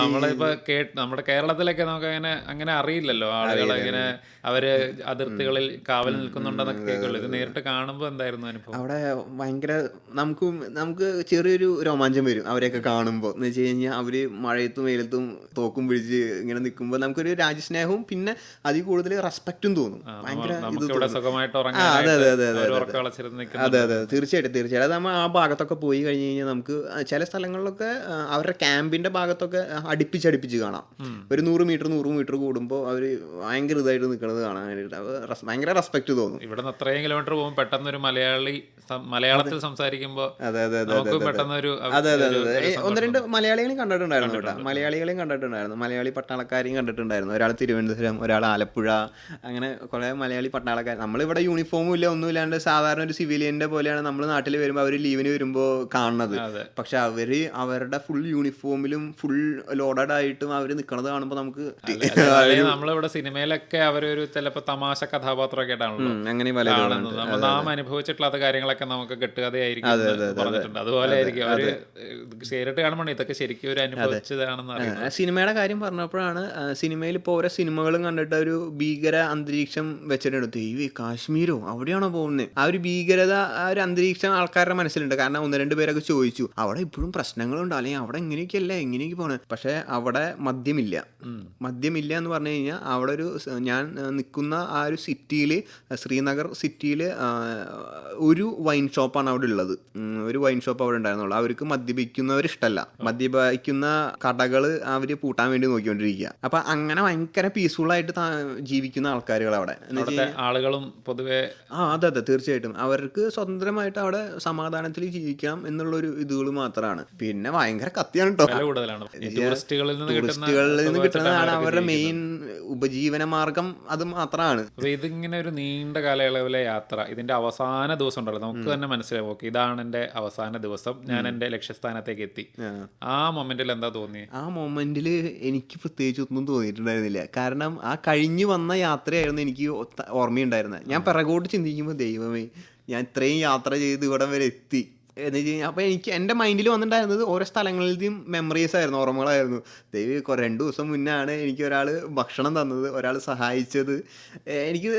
നമ്മളിപ്പോ കേട്ട് നമ്മുടെ കേരളത്തിലൊക്കെ നമുക്ക് അങ്ങനെ അങ്ങനെ അറിയില്ലല്ലോ ആളുകൾ ഇങ്ങനെ അവർ അതിർത്തികളിൽ കാവൽ നിൽക്കുന്നുണ്ടെന്നൊക്കെ കേൾക്കുള്ളൂ. ഇത് നേരിട്ട് കാണുമ്പോ എന്തായിരുന്നു അനുഭവം? അവിടെ ഭയങ്കര നമുക്ക് നമുക്ക് ചെറിയൊരു രോമാഞ്ചം വരും അവരെയൊക്കെ കാണുമ്പോൾ എന്ന് വെച്ച് കഴിഞ്ഞാൽ അവർ മഴയത്തും വെയിലത്തും തോക്കും പിടിച്ച് ഇങ്ങനെ നിൽക്കുമ്പോൾ നമുക്കൊരു രാജ്യസ്നേഹവും പിന്നെ അതിൽ കൂടുതൽ റെസ്പെക്റ്റും തോന്നും. ഭയങ്കര ഇത് അതെ, അതെ, അതെ, അതെ, അതെ. തീർച്ചയായിട്ടും തീർച്ചയായിട്ടും. അത് നമ്മൾ ആ ഭാഗത്തൊക്കെ പോയി കഴിഞ്ഞ് കഴിഞ്ഞാൽ നമുക്ക് ചില സ്ഥലങ്ങളിലൊക്കെ അവരുടെ ക്യാമ്പിന്റെ ഭാഗത്തൊക്കെ അടുപ്പിച്ച് അടുപ്പിച്ച് കാണാം. ഒരു നൂറ് മീറ്റർ നൂറ് മീറ്റർ കൂടുമ്പോൾ അവർ ഭയങ്കര ഇതായിട്ട് നിൽക്കുന്നത് കാണാൻ വേണ്ടിയിട്ട് ഭയങ്കര റെസ്പെക്ട് തോന്നും. ഇവിടെ നിന്ന് അത്രയും കിലോമീറ്റർ പോകുമ്പോൾ പെട്ടെന്ന് ഒരു മലയാളി മലയാളത്തിൽ സംസാരിക്കുമ്പോൾ നമുക്ക് പെട്ടെന്ന് ഒരു അതെ അതെ അതെ. ഒന്ന് രണ്ട് മലയാളികളും കണ്ടിട്ടുണ്ടായിരുന്നു കേട്ടോ. മലയാളികളെയും കണ്ടിട്ടുണ്ടായിരുന്നു. മലയാളി പട്ടാളക്കാരെയും കണ്ടിട്ടുണ്ടായിരുന്നു. ഒരാൾ തിരുവനന്തപുരം ഒരാൾ ആലപ്പുഴ അങ്ങനെ കുറെ മലയാളി പട്ടാളക്കാർ. നമ്മളിവിടെ യൂണിഫോമും ഇല്ല ഒന്നും ഇല്ലാണ്ട് സാധാരണ ഒരു സിവിലിയന്റെ പോലെയാണ് നമ്മൾ നാട്ടിൽ വരുമ്പോൾ അവർ ലീവിന് വരുമ്പോൾ കാണുന്നത്. പക്ഷെ അവർ അവരുടെ ഫുൾ യൂണിഫോമിലും ഫുൾ ലോഡഡ് ആയിട്ടും അവർ നിൽക്കുന്നത് കാണുമ്പോൾ നമുക്ക് നമ്മളിവിടെ സിനിമയിലൊക്കെ അവരൊരു ചിലപ്പോ തമാശ കഥാപാത്രമൊക്കെ ആയിട്ടാണല്ലോ ഉം, അങ്ങനെ നാം അനുഭവിച്ചിട്ടില്ലാത്ത നമ്മൾ കാര്യങ്ങളൊക്കെ നമുക്ക് കെട്ടുകഥയായിരിക്കും പറഞ്ഞിട്ടുണ്ട്. അതുപോലെ ആയിരിക്കും അവർ നേരിട്ട് കാണുമ്പോൾ ഇതൊക്കെ ശരിക്കും ഒരു അനുഭവിച്ചതാണെന്ന് സിനിമയുടെ കാര്യം പറഞ്ഞപ്പോഴാണ് സിനിമയിൽ ഇപ്പോൾ ഓരോ സിനിമകളും കണ്ടിട്ട് ഒരു ഭീകര അന്തരീക്ഷം വെച്ചിട്ടുണ്ട് ദൈവി കാശ്മീരോ അവിടെയാണോ പോകുന്നത് ആ ഒരു ഭീകരത ആ ഒരു അന്തരീക്ഷം ആൾക്കാരുടെ മനസ്സിലുണ്ട്. കാരണം ഒന്ന് രണ്ട് പേരൊക്കെ ചോദിച്ചു. അവിടെ ഇപ്പോഴും പ്രശ്നങ്ങളുണ്ട്? അല്ലെങ്കിൽ അവിടെ എങ്ങനെയൊക്കെയല്ല എങ്ങനെയൊക്കെ പോണേ? പക്ഷേ അവിടെ മദ്യമില്ല. മദ്യമില്ല എന്ന് പറഞ്ഞു കഴിഞ്ഞാൽ അവിടെ ഒരു ഞാൻ നിൽക്കുന്ന ആ ഒരു സിറ്റിയിൽ ശ്രീനഗർ സിറ്റിയിൽ ഒരു വൈൻ ഷോപ്പാണ് അവിടെ ഉള്ളത്. ഒരു വൈൻ ഷോപ്പ് അവിടെ ഉണ്ടായിരുന്നുള്ളൂ. അവർക്ക് മദ്യപിക്കുന്നവർ ഇഷ്ടമല്ല മദ്യപിക്കുന്ന കടകൾ അവർ പൂട്ടാൻ വേണ്ടി നോക്കിക്കൊണ്ടിരിക്കുക. അപ്പൊ അങ്ങനെ ഭയങ്കര പീസ്ഫുൾ ആയിട്ട് ജീവിക്കുന്ന ആൾക്കാരുകൾ അവിടെ. ആളുകളും പൊതുവെ ആ അതെ അതെ തീർച്ചയായിട്ടും. അവർക്ക് സ്വതന്ത്രമായിട്ട് അവിടെ സമാധാനത്തിൽ ജീവിക്കാം എന്നുള്ള ഒരു ഇതുകൾ മാത്രമാണ് പിന്നെ ഭയങ്കര കത്തിയാണ് കേട്ടോ ടൂറിസ്റ്റുകളിൽ നിന്ന് കിട്ടുന്നതാണ് അവരുടെ മെയിൻ ഉപജീവന മാർഗം. അത് മാത്രമാണ് ഇതിങ്ങനെ ഒരു നീണ്ട കാലയളവിലെ യാത്ര ഇതിന്റെ അവസാന ദിവസം ഉണ്ടല്ലോ. നമുക്ക് തന്നെ മനസ്സിലാവും ഓക്കെ ഇതാണ് എന്റെ അവസാന ദിവസം. ഞാൻ എന്റെ ലക്ഷ്യസ്ഥാനത്തേക്ക് എത്തി. ആ. മൊമെന്റിൽ എന്താ തോന്നി ആ മൊമെന്റിൽ എനിക്ക് പ്രത്യേകിച്ച് ഒന്നും തോന്നിയിട്ടുണ്ടായിരുന്നില്ല. കാരണം ആ കഴിഞ്ഞു വന്ന യാത്രയായിരുന്നു എനിക്ക് ഓർമ്മയുണ്ടായിരുന്നത്. ഞാൻ പിറകോട്ട് ചിന്തിക്കുമ്പോൾ ദൈവമേ ഞാൻ ഇത്രയും യാത്ര ചെയ്ത് ഇവിടം വരെ എത്തി. എന്ന് വെച്ച് കഴിഞ്ഞാൽ അപ്പോൾ എനിക്ക് എന്റെ മൈൻഡിൽ വന്നിട്ടുണ്ടായിരുന്നത് ഓരോ സ്ഥലങ്ങളിലെയും മെമ്മറീസ് ആയിരുന്നു ഓർമ്മകളായിരുന്നു. ദൈവം കുറെ രണ്ട് ദിവസം മുന്നേ ആണ് എനിക്ക് ഒരാൾ ഭക്ഷണം തന്നത് ഒരാൾ സഹായിച്ചത്. എനിക്ക്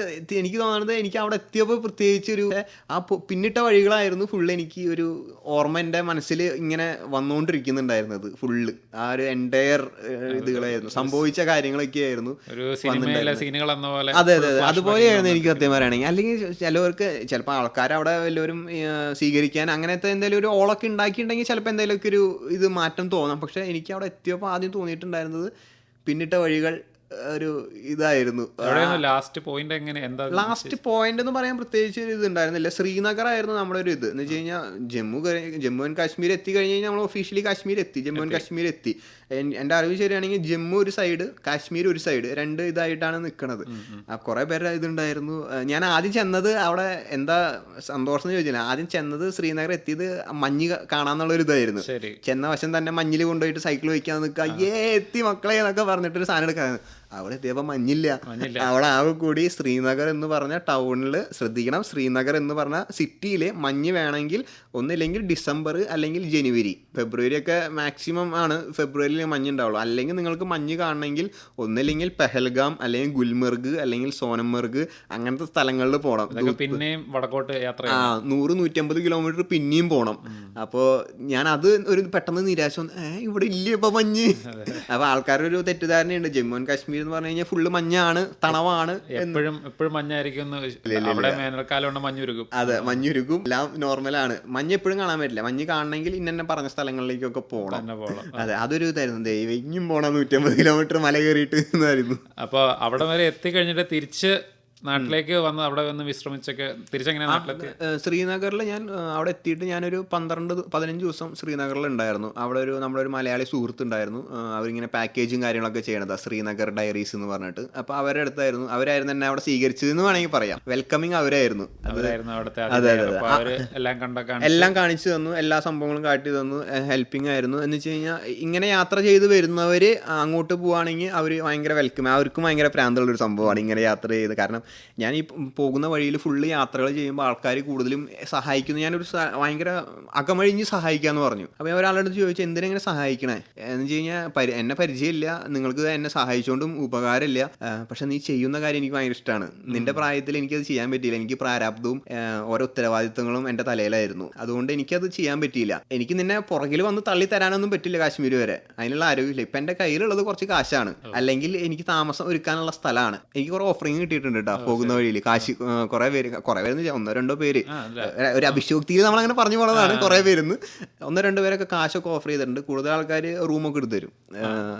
എനിക്ക് തോന്നുന്നത് എനിക്ക് അവിടെ എത്തിയപ്പോൾ പ്രത്യേകിച്ച് ഒരു ആ പിന്നിട്ട വഴികളായിരുന്നു ഫുള്ള് എനിക്ക് ഒരു ഓർമ്മ എന്റെ മനസ്സിൽ ഇങ്ങനെ വന്നുകൊണ്ടിരിക്കുന്നുണ്ടായിരുന്നത് ഫുള്ള് ആ ഒരു എന്റയർ ഇതുകളായിരുന്നു. സംഭവിച്ച കാര്യങ്ങളൊക്കെ ആയിരുന്നു അതെ അതെ അതെ. അതുപോലെയായിരുന്നു എനിക്ക് സത്യം പറയുകയാണെങ്കിൽ. അല്ലെങ്കിൽ ചിലവർക്ക് ചിലപ്പോൾ ആൾക്കാർ അവിടെ വല്ലവരും സ്വീകരിക്കാൻ സ്വീകരിക്കാൻ അങ്ങനത്തെ എന്തെങ്കിലും ഒരു ഓളൊക്കെ ഉണ്ടാക്കിയിട്ടുണ്ടെങ്കിൽ ചിലപ്പോൾ എന്തെങ്കിലുമൊക്കെ ഒരു ഇത് മാറ്റം തോന്നാം. പക്ഷേ എനിക്ക് അവിടെ എത്തിയപ്പോൾ ആദ്യം തോന്നിയിട്ടുണ്ടായിരുന്നത് പിന്നിട്ട വഴികൾ ഒരു ഇതായിരുന്നു. ലാസ്റ്റ് പോയിന്റ് എങ്ങനെ? എന്താ ലാസ്റ്റ് പോയിന്റ് എന്ന് പറയാൻ പ്രത്യേകിച്ച് ഒരു ഇത് ഉണ്ടായിരുന്നില്ല ശ്രീനഗർ ആയിരുന്നു നമ്മുടെ ഒരു ഇത്. എന്ന് വെച്ച് കഴിഞ്ഞാൽ ജമ്മു ജമ്മു ആൻഡ് കാശ്മീർ എത്തി കഴിഞ്ഞ് കഴിഞ്ഞാൽ നമ്മൾ ഒഫീഷ്യലി കാശ്മീർ എത്തി. ജമ്മു ആൻഡ് കാശ്മീർ എത്തി. എന്റെ എന്റെ അറിവ് ശരിയാണെങ്കിൽ ജമ്മു ഒരു സൈഡ് കാശ്മീർ ഒരു സൈഡ് രണ്ട് ഇതായിട്ടാണ് നിൽക്കുന്നത് കുറേ പേരുടെ ഇതുണ്ടായിരുന്നു. ഞാൻ ആദ്യം ചെന്നത് അവിടെ എന്താ സന്തോഷം എന്ന് ചോദിച്ചില്ല. ആദ്യം ചെന്നത് ശ്രീനഗർ എത്തിയത് മഞ്ഞ് കാണാന്നുള്ള ഒരു ഇതായിരുന്നു. ചെന്ന വശം തന്നെ മഞ്ഞിൽ കൊണ്ടുപോയിട്ട് സൈക്കിൾ വയ്ക്കാൻ നിൽക്കുക ഏ എത്തി മക്കളെ എന്നൊക്കെ പറഞ്ഞിട്ടൊരു സാധനം എടുക്കാൻ അവിടെ എത്തിയപ്പോൾ മഞ്ഞില്ല. അവിടെ ആകെ കൂടി ശ്രീനഗർ എന്ന് പറഞ്ഞ ടൗണിൽ ശ്രദ്ധിക്കണം. ശ്രീനഗർ എന്ന് പറഞ്ഞ സിറ്റിയിൽ മഞ്ഞ് വേണമെങ്കിൽ ഒന്നില്ലെങ്കിൽ ഡിസംബർ അല്ലെങ്കിൽ ജനുവരി. ഫെബ്രുവരി ഒക്കെ മാക്സിമം ആണ് ഫെബ്രുവരിയിൽ മഞ്ഞ് ഉണ്ടാവുള്ളൂ അല്ലെങ്കിൽ നിങ്ങൾക്ക് മഞ്ഞ് കാണണമെങ്കിൽ ഒന്നില്ലെങ്കിൽ പെഹൽഗാം അല്ലെങ്കിൽ ഗുൽമർഗ് അല്ലെങ്കിൽ സോനമർഗ് അങ്ങനത്തെ സ്ഥലങ്ങളിൽ പോകണം പിന്നെ പിന്നെയും വടക്കോട്ട് യാത്ര ആ നൂറ് നൂറ്റമ്പത് കിലോമീറ്റർ പിന്നെയും പോകണം അപ്പോൾ ഞാൻ അത് ഒരു പെട്ടെന്ന് നിരാശ ഇവിടെ ഇല്ല ഇപ്പൊ മഞ്ഞ്. അപ്പോൾ ആൾക്കാരുടെ ഒരു തെറ്റിദ്ധാരണയുണ്ട്. ജമ്മു ആൻഡ് കാശ്മീർ എന്ന് പറഞ്ഞു കഴിഞ്ഞാൽ ഫുള്ള് മഞ്ഞാണ് തണവാണ് എപ്പോഴും എപ്പോഴും മഞ്ഞായിരിക്കും അവിടെ വേനൽക്കാലം മഞ്ഞുരുകും. അതെ മഞ്ഞുരുകും. എല്ലാം നോർമലാണ് മഞ്ഞ് എപ്പോഴും കാണാൻ പറ്റില്ല. മഞ്ഞ് കാണണമെങ്കിൽ ഇന്നെ പറഞ്ഞ സ്ഥലങ്ങളിലേക്കൊക്കെ പോകണം അതെ അതൊരു ഇതായിരുന്നു. ദൈവം ഇനിയും പോണം നൂറ്റമ്പത് കിലോമീറ്റർ മല കയറിയിട്ട് എന്നായിരുന്നു. അപ്പൊ അവിടെ വരെ എത്തിക്കഴിഞ്ഞിട്ട് തിരിച്ച് നാട്ടിലേക്ക് വന്ന് അവിടെ വന്ന് വിശ്രമിച്ചൊക്കെ തിരിച്ചെങ്ങനെ നാട്ടിലെത്തി? ശ്രീനഗറിൽ ഞാൻ അവിടെ എത്തിയിട്ട് ഞാനൊരു പന്ത്രണ്ട് പതിനഞ്ച് ദിവസം ശ്രീനഗറിൽ ഉണ്ടായിരുന്നു. അവിടെ ഒരു നമ്മുടെ ഒരു മലയാളി സുഹൃത്ത് ഉണ്ടായിരുന്നു. അവരിങ്ങനെ പാക്കേജും കാര്യങ്ങളൊക്കെ ചെയ്യണതാ ശ്രീനഗർ ഡയറീസ് എന്ന് പറഞ്ഞിട്ട്. അപ്പോൾ അവരുടെ അടുത്തായിരുന്നു. അവരായിരുന്നു എന്നെ അവിടെ സ്വീകരിച്ചത് എന്ന് വേണമെങ്കിൽ പറയാം. വെൽക്കമിങ് അവരായിരുന്നു. അത് അതെ, എല്ലാം എല്ലാം കാണിച്ചു തന്നു. എല്ലാ സംഭവങ്ങളും കാട്ടി തന്നു. ഹെൽപ്പിംഗ് ആയിരുന്നു. എന്ന് വെച്ച് കഴിഞ്ഞാൽ ഇങ്ങനെ യാത്ര ചെയ്ത് വരുന്നവര് അങ്ങോട്ട് പോവാണെങ്കിൽ അവർ ഭയങ്കര വെൽക്കം അവർക്കും ഭയങ്കര പ്രാന്തമുള്ള ഒരു സംഭവമാണ് ഇങ്ങനെ യാത്ര ചെയ്ത്. കാരണം ഞാൻ ഈ പോകുന്ന വഴിയിൽ ഫുള്ള് യാത്രകൾ ചെയ്യുമ്പോൾ ആൾക്കാർ കൂടുതലും സഹായിക്കുന്നു. ഞാനൊരു ഭയങ്കര അകമഴിഞ്ഞ് സഹായിക്കാന്ന് പറഞ്ഞു. അപ്പോൾ ഞാൻ ഒരാളുടെ അടുത്ത് ചോദിച്ചു എന്തിനെങ്ങനെ സഹായിക്കണേ? എന്ന് വെച്ച് കഴിഞ്ഞാൽ പരി എന്നെ പരിചയമില്ല. നിങ്ങൾക്ക് എന്നെ സഹായിച്ചുകൊണ്ടും ഉപകാരമില്ല. പക്ഷെ നീ ചെയ്യുന്ന കാര്യം എനിക്ക് ഭയങ്കര ഇഷ്ടമാണ് നിന്റെ പ്രായത്തിൽ എനിക്കത് ചെയ്യാൻ പറ്റിയില്ല. എനിക്ക് പ്രാരാബ്ദവും ഓരോ ഉത്തരവാദിത്തങ്ങളും എന്റെ തലയിലായിരുന്നു. അതുകൊണ്ട് എനിക്കത് ചെയ്യാൻ പറ്റിയില്ല. എനിക്ക് നിന്നെ പുറകിൽ വന്ന് തള്ളി തരാനൊന്നും പറ്റില്ല കാശ്മീർ വരെ. അതിനുള്ള ആരോഗ്യമില്ല. ഇപ്പം എന്റെ കയ്യിലുള്ളത് കുറച്ച് കാശാണ്. അല്ലെങ്കിൽ എനിക്ക് താമസം ഒരുക്കാനുള്ള സ്ഥലമാണ്. എനിക്ക് കുറേ ഓഫറിങ് കിട്ടിയിട്ടുണ്ട് കേട്ടോ പോകുന്ന വഴിയിൽ കാശി കുറെ പേര് കുറെ പേര് ഒന്നോ രണ്ടോ പേര്. ഒരു- അഭിഷോക്തിയിൽ നമ്മൾ അങ്ങനെ പറഞ്ഞു പോണതാണ് കുറെ പേരുന്ന്. ഒന്നോ രണ്ടോ പേരൊക്കെ കാശൊക്കെ ഓഫർ ചെയ്തിട്ടുണ്ട്. കൂടുതൽ ആൾക്കാർ റൂമൊക്കെ എടുത്തു തരും.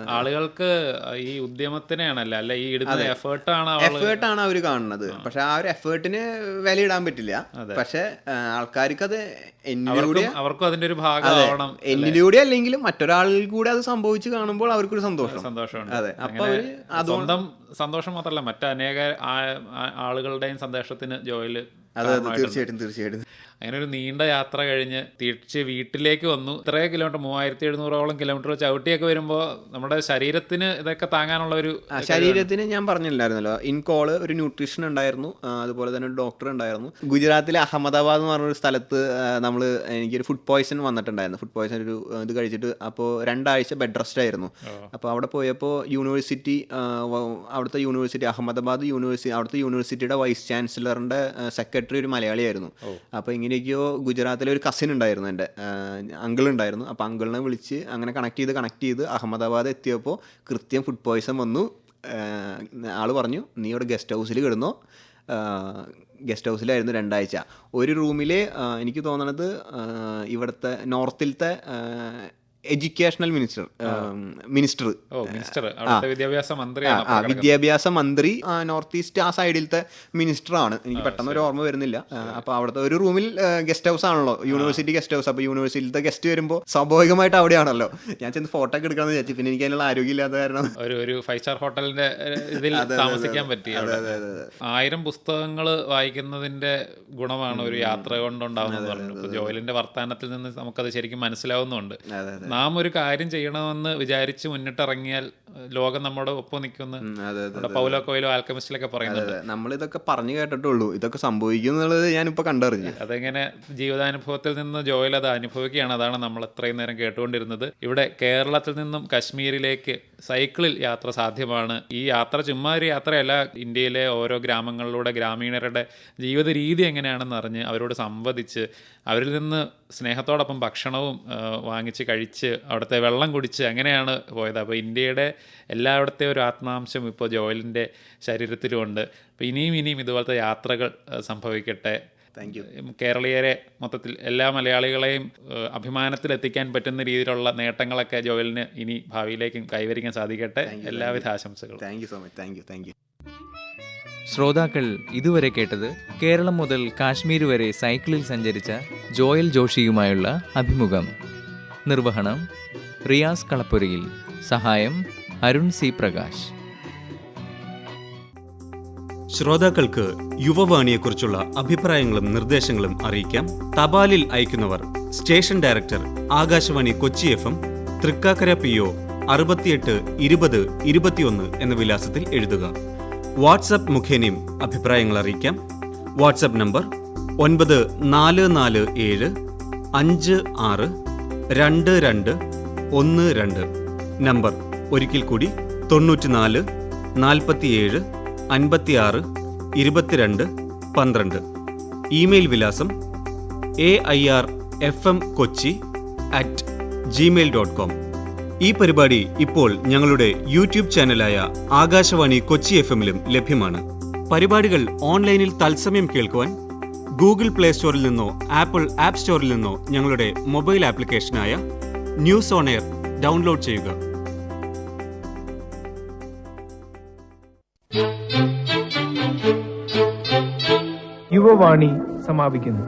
ആളുകൾക്ക് ഈ ഉദ്യമത്തിനെയാണല്ല അല്ല ഈ ഇടുന്ന എഫേർട്ടാണ് ആൾ എഫേർട്ട് ആണ് അവർ കാണുന്നത്. പക്ഷെ ആ ഒരു എഫേർട്ടിന് വില ഇടാൻ പറ്റില്ല. പക്ഷെ ആൾക്കാർക്ക് അത് എന്നിലൂടെ അവർക്കും അതിന്റെ ഒരു ഭാഗമാവണം എന്നിലൂടെ അല്ലെങ്കിലും മറ്റൊരാളിൽ കൂടെ അത് സംഭവിച്ചു കാണുമ്പോൾ അവർക്കൊരു സന്തോഷം. സന്തോഷമുണ്ട്. അതെ. അപ്പൊ സ്വന്തം സന്തോഷം മാത്രമല്ല മറ്റനേക ആളുകളുടെയും സന്തോഷത്തിന് ജോയിൽ അതെ അതെ തീർച്ചയായിട്ടും തീർച്ചയായിട്ടും. അങ്ങനെ ഒരു നീണ്ട യാത്ര കഴിഞ്ഞ് തിരിച്ച് വീട്ടിലേക്ക് വന്നു. ഇത്രയോ കിലോമീറ്റർ മൂവായിരത്തി എഴുന്നൂറോളം കിലോമീറ്റർ ചവിട്ടിയൊക്കെ വരുമ്പോൾ നമ്മുടെ ശരീരത്തിന് ഇതൊക്കെ താങ്ങാനുള്ള ഒരു ശരീരത്തിന് ഞാൻ പറഞ്ഞില്ലായിരുന്നല്ലോ. ഇൻ കോൾ ഒരു ന്യൂട്രീഷൻ ഉണ്ടായിരുന്നു. അതുപോലെ തന്നെ ഒരു ഡോക്ടർ ഉണ്ടായിരുന്നു. ഗുജറാത്തിലെ അഹമ്മദാബാദ് എന്ന് പറഞ്ഞൊരു സ്ഥലത്ത് നമ്മൾ എനിക്കൊരു ഫുഡ് പോയ്സൺ വന്നിട്ടുണ്ടായിരുന്നു. ഫുഡ് പോയ്സൺ ഒരു ഇത് കഴിച്ചിട്ട് അപ്പോൾ രണ്ടാഴ്ച ബെഡ് റെസ്റ്റ് ആയിരുന്നു. അപ്പോൾ അവിടെ പോയപ്പോൾ യൂണിവേഴ്സിറ്റി അവിടുത്തെ യൂണിവേഴ്സിറ്റി അഹമ്മദാബാദ് യൂണിവേഴ്സിറ്റി അവിടുത്തെ യൂണിവേഴ്സിറ്റിയുടെ വൈസ് ചാൻസലറിന്റെ സെക്രട്ടറി ഒരു മലയാളിയായിരുന്നു. അപ്പോൾ ഇങ്ങനെയൊക്കെയോ ഗുജറാത്തിലെ ഒരു കസിൻ ഉണ്ടായിരുന്നു എന്റെ. അങ്കിൾ ഉണ്ടായിരുന്നു. അപ്പോൾ അങ്കിളിനെ വിളിച്ച് അങ്ങനെ കണക്ട് ചെയ്ത് കണക്ട് ചെയ്ത് അഹമ്മദാബാദ് എത്തിയപ്പോൾ കൃത്യം ഫുഡ് പോയ്സൺ വന്നു. ആൾ പറഞ്ഞു നീ ഇവിടെ ഗസ്റ്റ് ഹൗസിൽ കിടന്നോ. ഗസ്റ്റ് ഹൗസിലായിരുന്നു രണ്ടാഴ്ച. ഒരു റൂമിൽ എനിക്ക് തോന്നണത് ഇവിടുത്തെ നോർത്തിലത്തെ എഡ്യൂക്കേഷണൽ മിനിസ്റ്റർ മിനിസ്റ്റർ ഓ മിനിസ്റ്റർ അവിടുത്തെ വിദ്യാഭ്യാസ മന്ത്രിയാണ് ആ വിദ്യാഭ്യാസ മന്ത്രി നോർത്ത് ഈസ്റ്റ് ആ സൈഡിലത്തെ മിനിസ്റ്റർ ആണ്. എനിക്ക് പെട്ടെന്ന് ഒരു ഓർമ്മ വരുന്നില്ല. അപ്പൊ അവിടുത്തെ ഒരു റൂമിൽ ഗസ്റ്റ് ഹൗസ് ആണല്ലോ. യൂണിവേഴ്സിറ്റി ഗസ്റ്റ് ഹൗസ് അപ്പൊ യൂണിവേഴ്സിറ്റിയിലത്തെ ഗസ്റ്റ് വരുമ്പോൾ സ്വാഭാവികമായിട്ട് അവിടെയാണല്ലോ. ഞാൻ ചെന്ന് ഫോട്ടോ ഒക്കെ എടുക്കാന്ന് വിചാരിച്ചു. പിന്നെ എനിക്ക് അതിനുള്ള ആരോഗ്യമില്ലാത്ത കാരണം. ഒരു ഒരു ഫൈവ് സ്റ്റാർ ഹോട്ടലിന്റെ ഇതിൽ താമസിക്കാൻ പറ്റി. ആയിരം പുസ്തകങ്ങൾ വായിക്കുന്നതിന്റെ ഗുണമാണ് ഒരു യാത്ര കൊണ്ടുണ്ടാവുന്നത് പറഞ്ഞു. ഇപ്പൊ വർത്തമാനത്തിൽ വർത്താനത്തിൽ നിന്ന് നമുക്കത് ശരിക്കും മനസ്സിലാവുന്നുണ്ട്. നാം ഒരു കാര്യം ചെയ്യണമെന്ന് വിചാരിച്ച് മുന്നിട്ടിറങ്ങിയാൽ ലോകം നമ്മുടെ ഒപ്പം നിൽക്കുന്ന പൗലോ കോയിലോ ആൽക്കമിസ്റ്റിലൊക്കെ പറയുന്നത് നമ്മൾ ഇതൊക്കെ പറഞ്ഞു കേട്ടിട്ടുള്ളൂ. ഇതൊക്കെ സംഭവിക്കും എന്നുള്ളത് ഞാനിപ്പോ കണ്ടറിഞ്ഞു. അതെങ്ങനെ ജീവിതാനുഭവത്തിൽ നിന്ന് ജോയിൽ അത് അനുഭവിക്കുകയാണ്. അതാണ് നമ്മൾ ഇത്രയും നേരം കേട്ടുകൊണ്ടിരുന്നത്. ഇവിടെ കേരളത്തിൽ നിന്നും കശ്മീരിലേക്ക് സൈക്കിളിൽ യാത്ര സാധ്യമാണ്. ഈ യാത്ര ചുമ്മാ ഒരു യാത്രയല്ല. ഇന്ത്യയിലെ ഓരോ ഗ്രാമങ്ങളിലൂടെ ഗ്രാമീണരുടെ ജീവിത രീതി എങ്ങനെയാണെന്ന് അറിഞ്ഞ് അവരോട് സംവദിച്ച് അവരിൽ നിന്ന് സ്നേഹത്തോടൊപ്പം ഭക്ഷണവും വാങ്ങിച്ച് കഴിച്ച് അവിടുത്തെ വെള്ളം കുടിച്ച് അങ്ങനെയാണ് പോയത്. അപ്പോൾ ഇന്ത്യയുടെ എല്ലായിടത്തെ ഒരു ആത്മാംശം ഇപ്പോൾ ജോയലിന്റെ ശരീരത്തിലുമുണ്ട്. അപ്പോൾ ഇനിയും ഇനിയും ഇതുപോലത്തെ യാത്രകൾ സംഭവിക്കട്ടെ. താങ്ക് യു കേരളീയരെ മൊത്തത്തിൽ എല്ലാ മലയാളികളെയും അഭിമാനത്തിലെത്തിക്കാൻ പറ്റുന്ന രീതിയിലുള്ള നേട്ടങ്ങളൊക്കെ ജോയലിന് ഇനി ഭാവിയിലേക്കും കൈവരിക്കാൻ സാധിക്കട്ടെ. എല്ലാവിധ ആശംസകളും. Thank you so much thank you thank you ശ്രോതാക്കൾ ഇതുവരെ കേട്ടത് കേരളം മുതൽ കാശ്മീർ വരെ സൈക്കിളിൽ സഞ്ചരിച്ച ജോയൽ ജോഷിയുമായുള്ള അഭിമുഖം. നിർവഹണം റിയാസ് കളപ്പുരയിൽ. സഹായം അരുൺ സി പ്രകാശ്. ശ്രോതാക്കൾക്ക് യുവവാണിയെക്കുറിച്ചുള്ള അഭിപ്രായങ്ങളും നിർദ്ദേശങ്ങളും അറിയിക്കാം. തപാലിൽ അയക്കുന്നവർ station director Akashvani Kochi F M Thrikkakara P O അറുപത്തിയെട്ട് ഇരുപത് ഇരുപത്തിയൊന്ന് എന്ന വിലാസത്തിൽ എഴുതുക. വാട്സപ്പ് മുഖേനയും അഭിപ്രായങ്ങൾ അറിയിക്കാം. വാട്സപ്പ് നമ്പർ ഒൻപത് നാല് നാല് ഏഴ് അഞ്ച് ആറ് രണ്ട് രണ്ട് ഒന്ന് രണ്ട്. നമ്പർ ഒരിക്കൽ കൂടി തൊണ്ണൂറ്റിനാല് നാൽപ്പത്തിയേഴ് അൻപത്തിയാറ് ഇരുപത്തിരണ്ട് പന്ത്രണ്ട്. ഇമെയിൽ വിലാസം A I R F M Kochi at gmail dot com ഈ പരിപാടി ഇപ്പോൾ ഞങ്ങളുടെ യൂട്യൂബ് ചാനലായ ആകാശവാണി കൊച്ചി എഫ് എമ്മിലും ലഭ്യമാണ്. പരിപാടികൾ ഓൺലൈനിൽ തത്സമയം കേൾക്കുവാൻ ഗൂഗിൾ പ്ലേ സ്റ്റോറിൽ നിന്നോ ആപ്പിൾ ആപ്പ് സ്റ്റോറിൽ നിന്നോ ഞങ്ങളുടെ മൊബൈൽ ആപ്ലിക്കേഷനായ ന്യൂസ് ഓൺ എയർ ഡൗൺലോഡ് ചെയ്യുക. യുവവാണി സമാപിക്കുന്നു.